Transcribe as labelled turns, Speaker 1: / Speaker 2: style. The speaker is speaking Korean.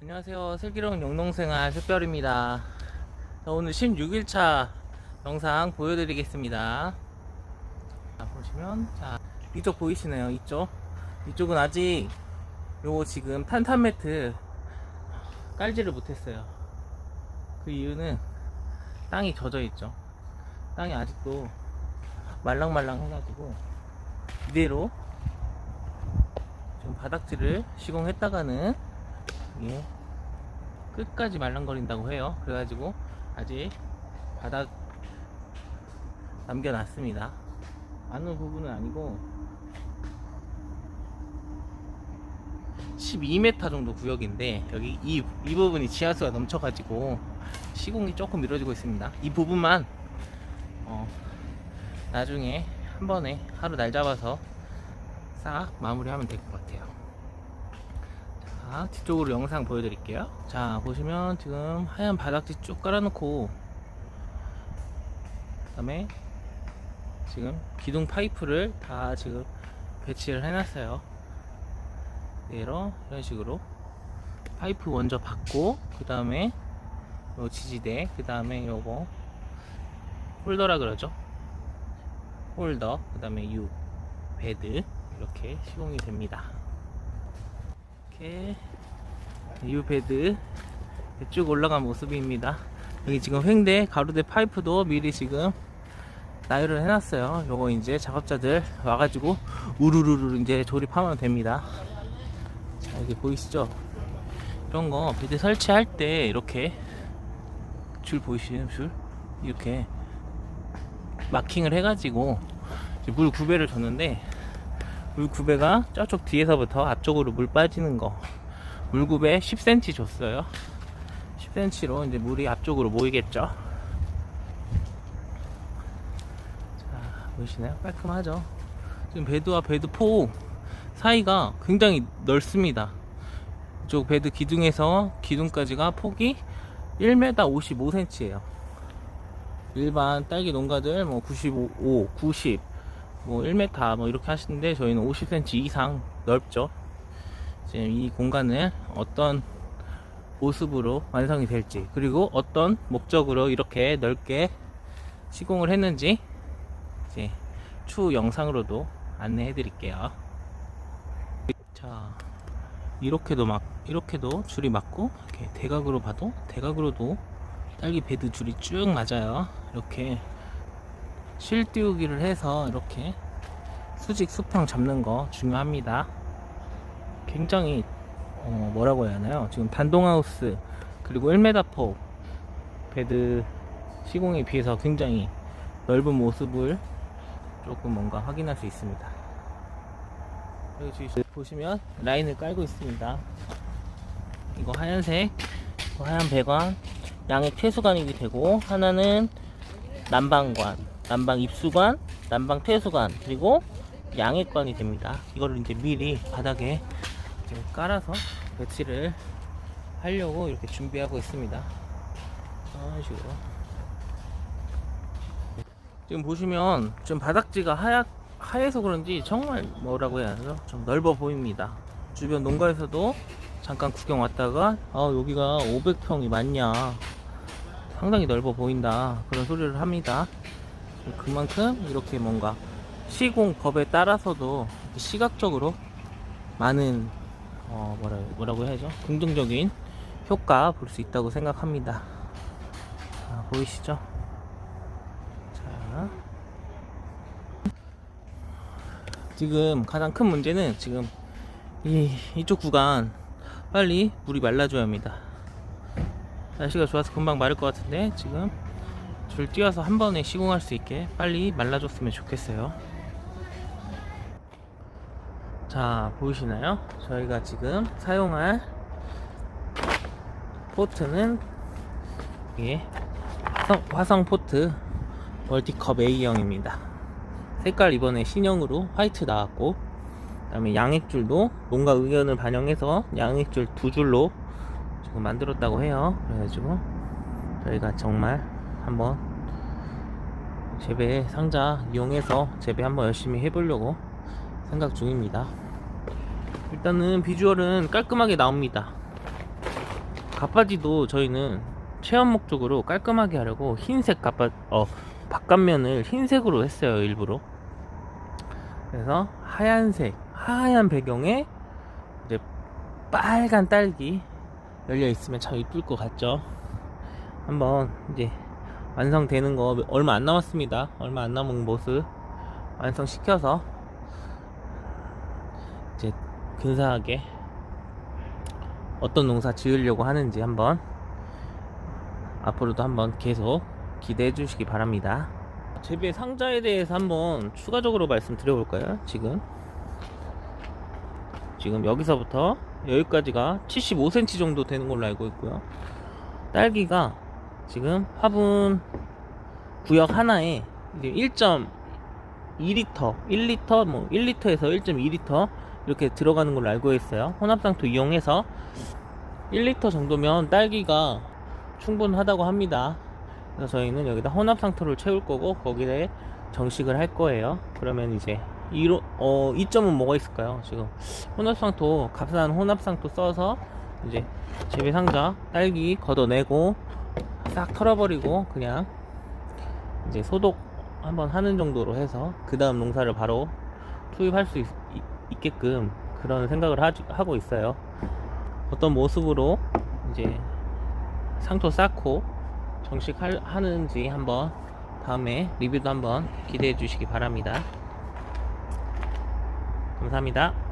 Speaker 1: 안녕하세요. 슬기로운 영농생활 샛별입니다. 자, 오늘 16일차 영상 보여드리겠습니다. 자, 보시면, 자, 이쪽 보이시네요. 이쪽. 이쪽은 아직 요거 지금 탄탄 매트 깔지를 못했어요. 그 이유는 땅이 젖어 있죠. 땅이 아직도 말랑말랑 해가지고 이대로 지금 바닥지를 시공했다가는 이게 끝까지 말랑거린다고 해요. 그래가지고 아직 바닥 남겨놨습니다. 많은 부분은 아니고 12m 정도 구역인데 여기 이, 이 부분이 지하수가 넘쳐가지고 시공이 조금 미뤄지고 있습니다. 이 부분만 어, 나중에 한 번에 하루 날 잡아서 싹 마무리하면 될 것 같아요. 자, 뒤쪽으로 영상 보여드릴게요. 자, 보시면 지금 하얀 바닥지 쭉 깔아놓고, 그 다음에 지금 기둥 파이프를 다 지금 배치를 해놨어요. 이런, 이런 식으로. 파이프 먼저 받고, 그 다음에 요 지지대, 그 다음에 요거 홀더라 그러죠. 홀더, 그 다음에 유 베드 이렇게 시공이 됩니다. 이렇게 유 베드 쭉 올라간 모습입니다. 여기 지금 횡대 가로대 파이프도 미리 지금 나열을 해놨어요. 요거 이제 작업자들 와가지고 우르르르 이제 조립하면 됩니다. 자 여기 보이시죠? 이런 거 베드 설치할 때 이렇게 줄 보이시는 줄 이렇게 마킹을 해가지고 물 구배를 줬는데 물 구배가 저쪽 뒤에서부터 앞쪽으로 물 빠지는 거. 물 구배 10cm 줬어요. 10cm로 이제 물이 앞쪽으로 모이겠죠. 자 보이시나요? 깔끔하죠? 지금 베드와 베드 포 사이가 굉장히 넓습니다. 이쪽 베드 기둥에서 기둥까지가 폭이 1m 55cm예요. 일반 딸기 농가들 뭐 95, 90, 뭐 1m 뭐 이렇게 하시는데 저희는 50cm 이상 넓죠. 지금 이 공간을 어떤 모습으로 완성이 될지 그리고 어떤 목적으로 이렇게 넓게 시공을 했는지 이제 추후 영상으로도 안내해 드릴게요. 자 이렇게도 막 이렇게도 줄이 맞고 이렇게 대각으로 봐도 대각으로도 딸기 베드 줄이 쭉 맞아요. 이렇게 실 띄우기를 해서 이렇게 수직 수평 잡는 거 중요합니다. 굉장히 어, 뭐라고 해야 하나요? 지금 단동하우스 그리고 1m 폭 베드 시공에 비해서 굉장히 넓은 모습을 조금 뭔가 확인할 수 있습니다. 여기 보시면 라인을 깔고 있습니다. 이거 하얀색, 하얀 배관, 양액 퇴수관이 되고 하나는 난방관, 난방 입수관, 난방 퇴수관 그리고 양액관이 됩니다. 이거를 이제 미리 바닥에 깔아서 배치를 하려고 이렇게 준비하고 있습니다. 이런 식으로. 지금 보시면 지금 바닥지가 하얗 하얘서 그런지 정말 뭐라고 해야 하죠? 좀 넓어 보입니다. 주변 농가에서도 잠깐 구경 왔다가 아 여기가 500평이 맞냐 상당히 넓어 보인다 그런 소리를 합니다 그만큼 이렇게 뭔가 시공법에 따라서도 시각적으로 많은 어 뭐라, 뭐라고 해야죠? 긍정적인 효과 볼 수 있다고 생각합니다. 자, 보이시죠? 자. 지금 가장 큰 문제는 지금 이 이쪽 구간 빨리 물이 말라줘야 합니다. 날씨가 좋아서 금방 마를 것 같은데 지금 줄 띄워서 한 번에 시공할 수 있게 빨리 말라줬으면 좋겠어요. 자 보이시나요? 저희가 지금 사용할 포트는 이게 화성, 화성 포트 멀티컵 A형입니다. 색깔 이번에 신형으로 화이트 나왔고 그 다음에 양액줄도 농가 의견을 반영해서 양액줄 두 줄로 지금 만들었다고 해요. 그래가지고 저희가 정말 한번 재배 상자 이용해서 재배 한번 열심히 해보려고 생각 중입니다. 일단은 비주얼은 깔끔하게 나옵니다. 갓바지도 저희는 체험 목적으로 깔끔하게 하려고 흰색 갓바 어 바깥면을 흰색으로 했어요 일부러 그래서 하얀색 하얀 배경에 이제 빨간 딸기 열려 있으면 참 이쁠 것 같죠 한번 이제 완성되는 거 얼마 안 남았습니다 얼마 안 남은 모습 완성시켜서 이제 근사하게 어떤 농사 지으려고 하는지 한번 앞으로도 한번 계속 기대해 주시기 바랍니다. 재배 상자에 대해서 한번 추가적으로 말씀드려 볼까요? 지금 지금 여기서부터 여기까지가 75cm 정도 되는 걸로 알고 있고요. 딸기가 지금 화분 구역 하나에 1.2리터, 1리터, 뭐 1리터에서 1.2리터 이렇게 들어가는 걸로 알고 있어요. 혼합상토 이용해서 1리터 정도면 딸기가 충분하다고 합니다. 그래서 저희는 여기다 혼합상토를 채울 거고 거기에 정식을 할 거예요. 그러면 이제 이로 어 이점은 뭐가 있을까요? 지금 혼합상토 값싼 혼합상토 써서 이제 재배 상자 딸기 걷어내고 싹 털어버리고 그냥 이제 소독 한번 하는 정도로 해서 그 다음 농사를 바로 투입할 수 있, 게끔 그런 생각을 하, 하고 있어요. 어떤 모습으로 이제 상토 쌓고 정식 할, 하는지 한번 다음에 리뷰도 한번 기대해 주시기 바랍니다. 감사합니다.